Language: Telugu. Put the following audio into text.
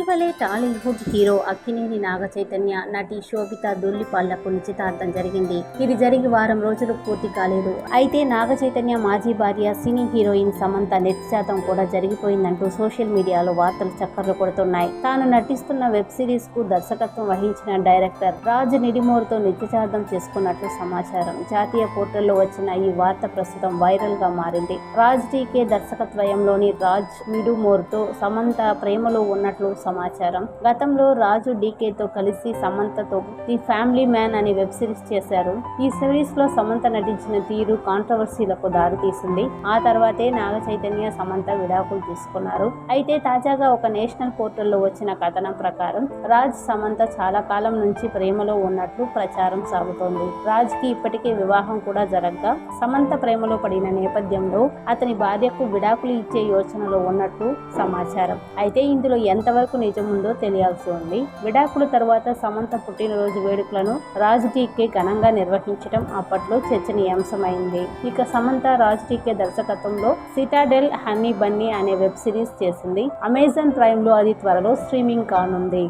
ఇటీవలే టాలీవుడ్ హీరో అక్కినేని నాగ చైతన్య నటి శోభిత దుల్లిపాళ్ళకు నిశ్చితార్థం జరిగింది. ఇది జరిగి వారం రోజులు పూర్తి కాలేదు. అయితే నాగ చైతన్య మాజీ భార్య సినీ హీరోయిన్ సమంత నిశ్చితార్థం కూడా జరిగిపోయిందంటూ సోషల్ మీడియాలో వార్తలు చక్కర్లు కొడుతున్నాయి. తాను నటిస్తున్న వెబ్ సిరీస్కు దర్శకత్వం వహించిన డైరెక్టర్ రాజ్ నిడిమోర్తో నిశ్చితార్థం చేసుకున్నట్లు సమాచారం. జాతీయ పోర్టల్లో వచ్చిన ఈ వార్త ప్రస్తుతం వైరల్గా మారింది. రాజ్ టీకే దర్శకత్వయంలోని రాజ్ నిడుమోర్తో సమంత ప్రేమలో ఉన్నట్లు సమాచారం. గతంలో రాజు డీకేతో కలిసి సమంతతో ది ఫ్యామిలీ మ్యాన్ అనే వెబ్ సిరీస్ చేశారు. ఈ సిరీస్లో సమంత నటించిన తీరు కాంట్రవర్సీలకు దారితీసింది ఆ తర్వాతే నాగ చైతన్య సమంత విడాకులు తీసుకున్నారు. అయితే తాజాగా ఒక నేషనల్ పోర్టల్లో వచ్చిన కథనం ప్రకారం రాజ్ సమంత చాలా కాలం నుంచి ప్రేమలో ఉన్నట్లు ప్రచారం సాగుతోంది. రాజ్కి ఇప్పటికే వివాహం కూడా జరగగా సమంత ప్రేమలో పడిన నేపథ్యంలో అతని భార్యకు విడాకులు ఇచ్చే యోచనలో ఉన్నట్టు సమాచారం. అయితే ఇందులో ఎంతవరకు నిజముందో తెలియాల్సి ఉంది. విడాకుల తర్వాత సమంత పుట్టినరోజు వేడుకలను రాజ్ టీకే ఘనంగా నిర్వహించడం అప్పట్లో చర్చనీయాంశమైంది. ఇక సమంత రాజ్ టీకే దర్శకత్వంలో సిటాడెల్ హనీ బన్నీ అనే వెబ్ సిరీస్ చేసింది. అమెజాన్ ప్రైమ్లో అది త్వరలో స్ట్రీమింగ్ కానుంది.